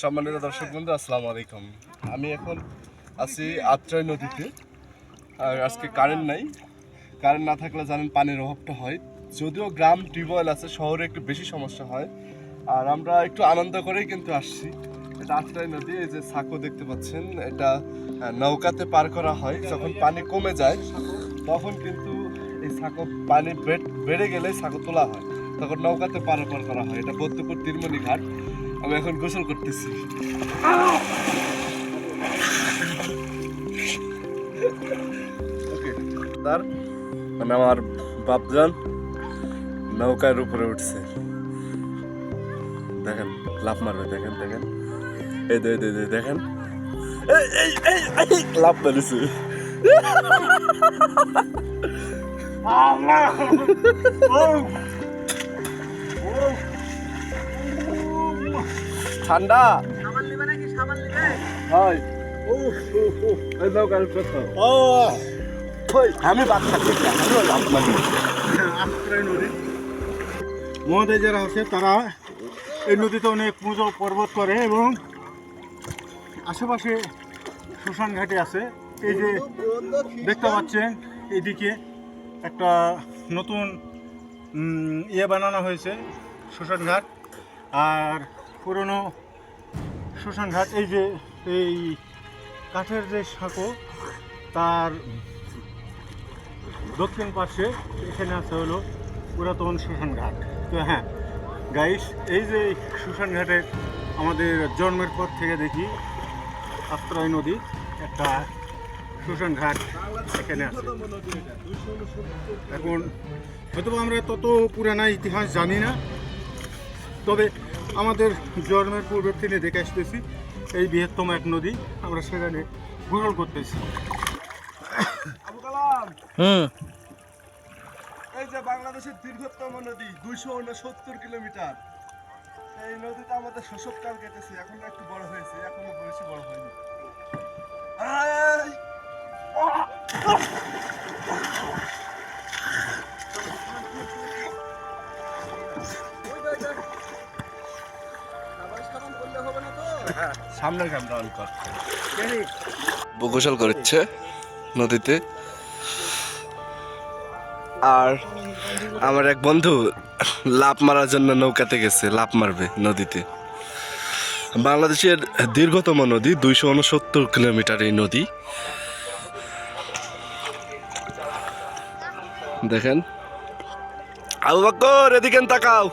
সম্মানিত দর্শক বন্ধু, আসসালামু আলাইকুম। আমি এখন আছি আত্রাই নদীতে। আর আজকে কারেন্ট নাই। কারেন্ট না থাকলে জানেন পানির অভাবটা হয়। যদিও গ্রাম টিউবওয়েল আছে, শহরে একটু বেশি সমস্যা হয়। আর আমরা একটু আনন্দ করেই কিন্তু আসছি। এটা আত্রাই নদী, এই যে সাঁকো দেখতে পাচ্ছেন, এটা নৌকাতে পার করা হয়। যখন পানি কমে যায়, তখন কিন্তু এই সাঁকো পানি বেড়ে গেলে সাঁকো তোলা হয়। তখন নৌকাতে পারাপার করা হয়। এটা বদ্যপুর তিরমণি ঘাট। আমি এখন গোসল করতেছি। তার মানে আমার বাপজান নৌকার উপরে উঠছে। দেখেন লাফ মারবে দেখেন দেখেন। এই দে দে দে দেখেন। এই এই এই এই লাফ ঠান্ডা? আমি মহোদয় যারা আছে তারা এই নদীতে অনেক পুজো পর্বত করে এবং আশেপাশে শ্মশান ঘাটে আছে। এই যে দেখতে পাচ্ছেন এদিকে একটা নতুন ইয়ে বানানো হয়েছে শ্মশান ঘাট। আর পুরনো শ্মশান ঘাট, এই যে, এই কাঠের যে সাঁকো, তার দক্ষিণ পাশে এখানে আছে হলো পুরাতন শ্মশান ঘাট। তো হ্যাঁ গাইস এই যে শ্মশান ঘাটে আমাদের জন্মের পর থেকে দেখি আত্রাই নদী, একটা শ্মশান ঘাট এখানে আছে। এখন হয়তো আমরা তত পুরানা ইতিহাস জানি না তবে আমাদের জন্মের পূর্বের থেকে দেখে আসতেছি এই বৃহত্তম এক নদী আমরা সেখানে গোসল করতেছি। হুম। এই যে বাংলাদেশের দীর্ঘতম নদী দুইশো উনসত্তর কিলোমিটার। এই নদীতে আমাদের শৈশবকাল কেটেছে এখন একটু বড় হয়েছে এখনও বেশি বড় হয়নি। সামনের ক্যামেরা অন গোসল করছে নদীতে। আর আমার এক বন্ধু লাভ মারার জন্য নৌকাতে গেছে লাভ মারবে নদীতে। বাংলাদেশের দীর্ঘতম নদী, দুইশো উনসত্তর কিলোমিটার এই নদী। দেখেন। আবু বকর এদিকে তাকাও।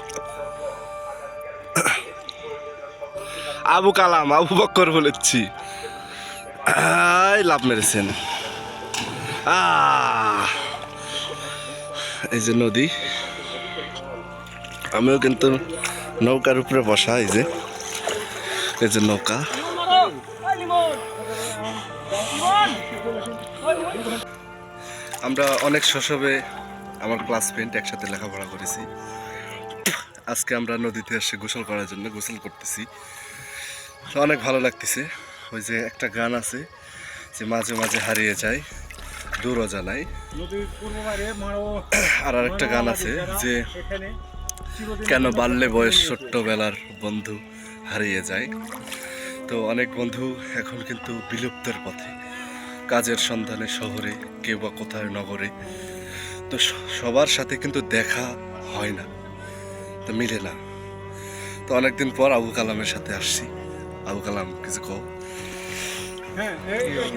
আবু কালাম, আবু বক্কর বলেছি। লাভ মেরেছেন। এই যে নদী। আমিও কিন্তু নৌকার উপরে বসা, এই যে। এই যে নৌকা। আমরা অনেক শৈশবে আমার ক্লাস ফ্রেন্ড একসাথে লেখাপড়া করেছি। আজকে আমরা নদীতে এসে গোসল করার জন্য গোসল করতেছি। অনেক ভালো লাগতেছে। ওই যে একটা গান আছে যে মাঝে মাঝে হারিয়ে যায় দূরও জানাই মারো আর আরেকটা গান আছে যে কেন বাড়লে বয়স ছোট্টবেলার বন্ধু হারিয়ে যায়। তো অনেক বন্ধু এখন কিন্তু বিলুপ্তের পথে, কাজের সন্ধানে, শহরে, কেউ বা কোথায়, নগরে। তো সবার সাথে কিন্তু দেখা হয় না, তো মিলে না। তো অনেকদিন পর আবু কালামের সাথে আসছি। আবু কালাম কিছু কও হ্যাঁ এই